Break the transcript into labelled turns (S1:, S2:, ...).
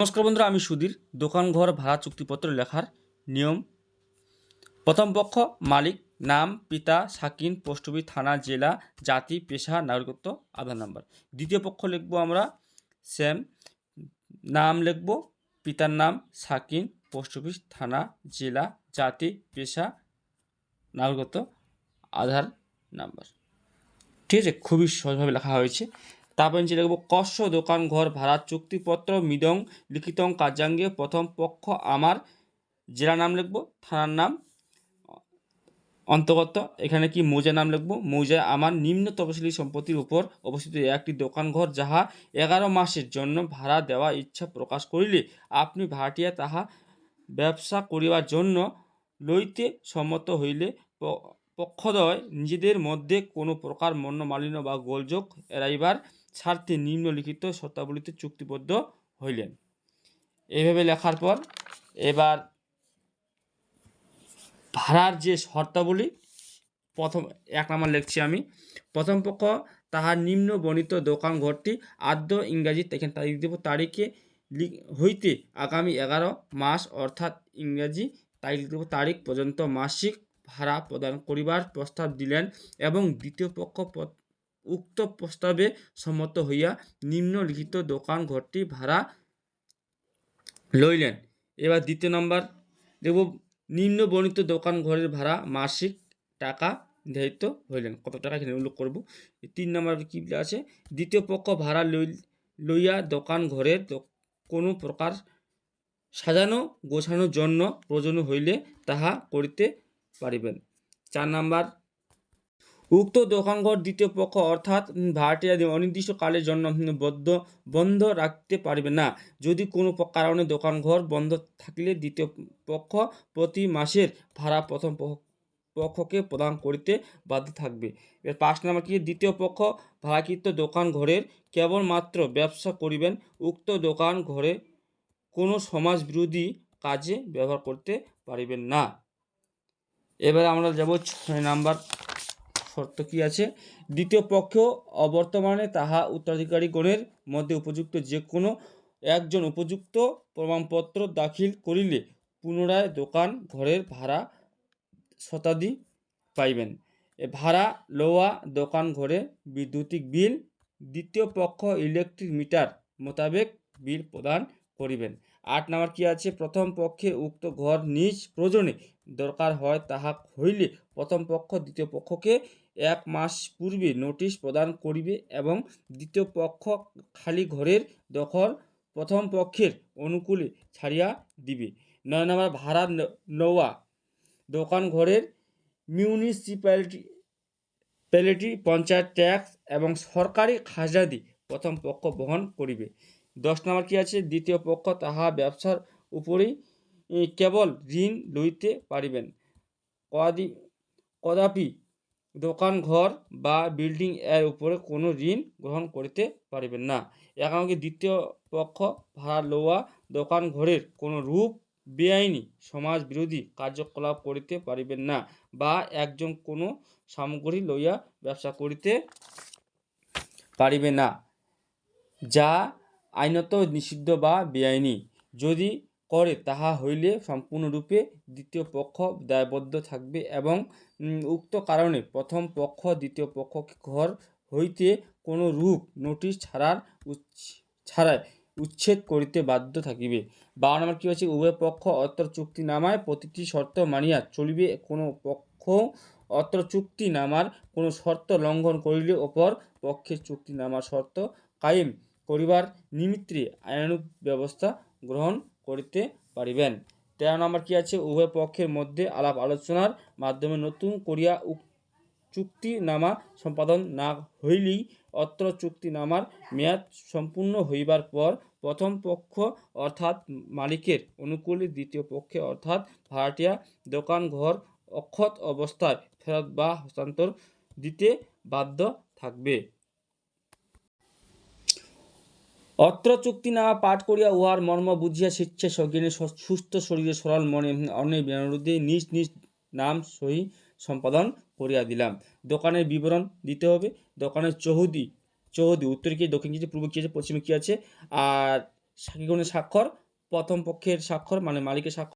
S1: নমস্কার বন্ধুরা, আমি সুধীর। দোকান, ঘর, ভাড়া, চুক্তিপত্র লেখার নিয়ম। প্রথম পক্ষ, মালিক, নাম, পিতা সাকিন পোস্ট অফিস থানা, জেলা, জাতি, পেশা, নাগরিকত্ব, আধার নাম্বার। দ্বিতীয় পক্ষ লিখব আমরা, সেম। নাম লিখব, পিতার নাম সাকিন পোস্ট অফিস থানা, জেলা, জাতি, পেশা, নাগরিকত্ব, আধার নাম্বার। ঠিক আছে, খুবই সহজভাবে লেখা হয়েছে। তারপর নিচে লিখব কস্য দোকান ঘর ভাড়া, চুক্তিপত্র, মিদং, লিখিতং কার্যাঙ্গে প্রথম পক্ষ আমার। জেলা নাম লিখব, থানার নাম অন্তর্গত। এখানে কি মৌজা নাম লিখব? মৌজা আমার নিম্ন তপশিলি সম্পত্তির উপর অবস্থিত একটি দোকান ঘর যাহা এগারো মাসের জন্য ভাড়া দেওয়া ইচ্ছা প্রকাশ করিলে আপনি ভাড়াটিয়া তাহা ব্যবসা করিবার জন্য লইতে সম্মত হইলে প- পক্ষদ্বয় নিজেদের মধ্যে কোনো প্রকার মনোমালিন্য বা গোলযোগ এড়াইবার স্বার্থে নিম্নলিখিত শর্তাবলীতে চুক্তিবদ্ধ হইলেন। এইভাবে লেখার পর এবার ভাড়ার যে শর্তাবলী, প্রথম, এক নম্বর লিখছি আমি, প্রথম পক্ষ তাহার নিম্ন বর্ণিত দোকান ঘরটি আদ্য ইংরাজি এখানে তারিখ দেব তারিখে হইতে আগামী এগারো মাস, অর্থাৎ ইংরাজি তারিখ দেব তারিখ পর্যন্ত মাসিক ভাড়া প্রদান করিবার প্রস্তাব দিলেন এবং দ্বিতীয় পক্ষ উক্ত প্রস্তাবে সম্মত হইয়া নিম্নলিখিত দোকান ঘরটি ভাড়া লইলেন। এবার দ্বিতীয় নম্বর দেখব নিম্ন বর্ণিত দোকান ঘরের ভাড়া মাসিক টাকা নির্ধারিত হইলেন। কত টাকা এখানে উল্লেখ করব তিন নম্বর কি আছে? দ্বিতীয় পক্ষ ভাড়া লই লইয়া দোকান ঘরের কোনো প্রকার সাজানো গোছানোর জন্য প্রয়োজন হইলে তাহা করিতে পারিবেন। চার নাম্বার। উক্ত দোকানঘর দ্বিতীয় পক্ষ অর্থাৎ উম, ভাড়াটিয়া দিয়ে অনির্দিষ্ট কালের জন্য বদ্ধ বন্ধ রাখতে পারবে না। যদি কোনো কারণে দোকানঘর বন্ধ থাকলে দ্বিতীয় পক্ষ প্রতি মাসের ভাড়া প্রথম পক্ষ- পক্ষকে প্রদান করিতে বাধ্য থাকবে। এর পাঁচ নম্বর কি? দ্বিতীয় পক্ষ ভাড়াকৃত দোকান ঘরের কেবলমাত্র ব্যবসা করিবেন। উক্ত দোকান ঘরে কোনো সমাজ বিরোধী কাজে ব্যবহার করতে পারিবেন না। এবার আমরা যাব ছয় নাম্বার শর্ত কি আছে? দ্বিতীয় পক্ষ অবর্তমানে তাহা উত্তরাধিকারীগণের মধ্যে উপযুক্ত যে কোনো একজন উপযুক্ত প্রমাণপত্র দাখিল করিলে পুনরায় দোকান, ঘরের ভাড়া শতাধি পাইবেন। ভাড়া, লোয়া, দোকান, ঘরে বিদ্যুতিক বিল, দ্বিতীয় পক্ষ ইলেকট্রিক মিটার মোতাবেক বিল প্রদান করিবেন। আট নম্বর কি আছে? প্রথম পক্ষে উক্ত ঘর নিজ প্রয়োজনে দরকার হয় তাহা হইলে প্রথম পক্ষ দ্বিতীয় পক্ষকে এক মাস পূর্বে নোটিশ প্রদান করিবে এবং দ্বিতীয় পক্ষ খালি ঘরের দখল প্রথম পক্ষের অনুকূলে ছাড়িয়া দিবে। নয় নম্বর ভাড়া নেওয়া। দোকান ঘরের মিউনিসিপ্যালিটি প্যালিটি পঞ্চায়েত ট্যাক্স এবং সরকারি খাজনাদি প্রথম পক্ষ বহন করিবে। দশ নম্বর কি আছে? দ্বিতীয় পক্ষ তাহা ব্যবসার উপরেই কেবল ঋণ লইতে পারিবেন। কদি, কদাপি দোকান, ঘর বা বিল্ডিং এর উপরে কোনো ঋণ গ্রহণ করিতে পারিবেন না। একাঙ্কে দ্বিতীয় পক্ষ ভাড়া লওয়া দোকান, ঘরের কোনো রূপ বেআইনি সমাজ বিরোধী কার্যকলাপ করিতে পারিবেন না বা একজন কোনো সামগ্রী লইয়া ব্যবসা করিতে পারিবে না, যা আইনত নিষিদ্ধ বা বেআইনি। যদি করে, তাহা হইলে সম্পূর্ণরূপে দ্বিতীয় পক্ষ দায়বদ্ধ থাকবে এবং উক্ত কারণে প্রথম পক্ষ, দ্বিতীয় পক্ষকে ঘর হইতে কোনো রূপ নোটিশ ছাড়ার ছাড়ায় উচ্ছেদ করিতে বাধ্য থাকিবে। বারো নম্বর কী হচ্ছে উভয় পক্ষ অত্র চুক্তি নামায়, প্রতিটি শর্ত মানিয়া চলিবে। কোনো পক্ষ অত্র চুক্তি নামার কোনো শর্ত লঙ্ঘন করিলে অপর পক্ষের চুক্তি নামার শর্ত কায়েম করিবার নিমিত্তে আইনানুগ ব্যবস্থা গ্রহণ করিতে পারিবেন। তেরো নম্বর কি আছে? উভয় পক্ষের মধ্যে আলাপ আলোচনার মাধ্যমে নতুন করিয়া চুক্তিনামা সম্পাদন না হইলেই অত্র চুক্তিনামার মেয়াদ সম্পূর্ণ হইবার পর প্রথম পক্ষ অর্থাৎ মালিকের অনুকূলে দ্বিতীয় পক্ষে অর্থাৎ ভাড়াটিয়া দোকান ঘর অক্ষত অবস্থায় ফেরত বা হস্তান্তর দিতে বাধ্য থাকবে। অত্র চুক্তি না পাঠ করিয়া উহার মর্ম বুঝিয়া স্বেচ্ছা সজ্ঞানে সুস্থ শরীরে সরল মনে অনেক বিনানুরোধে নিজ নিজ নাম সহি সম্পাদন করিয়া দিলাম। দোকানের বিবরণ দিতে হবে। দোকানের চৌহদি চৌহদি উত্তরে কি, দক্ষিণ কি আছে, পূর্ব কি আছে, পশ্চিমে কি আছে, আর সাক্ষীগণের স্বাক্ষর, প্রথম পক্ষের স্বাক্ষর মানে মালিকের স্বাক্ষর।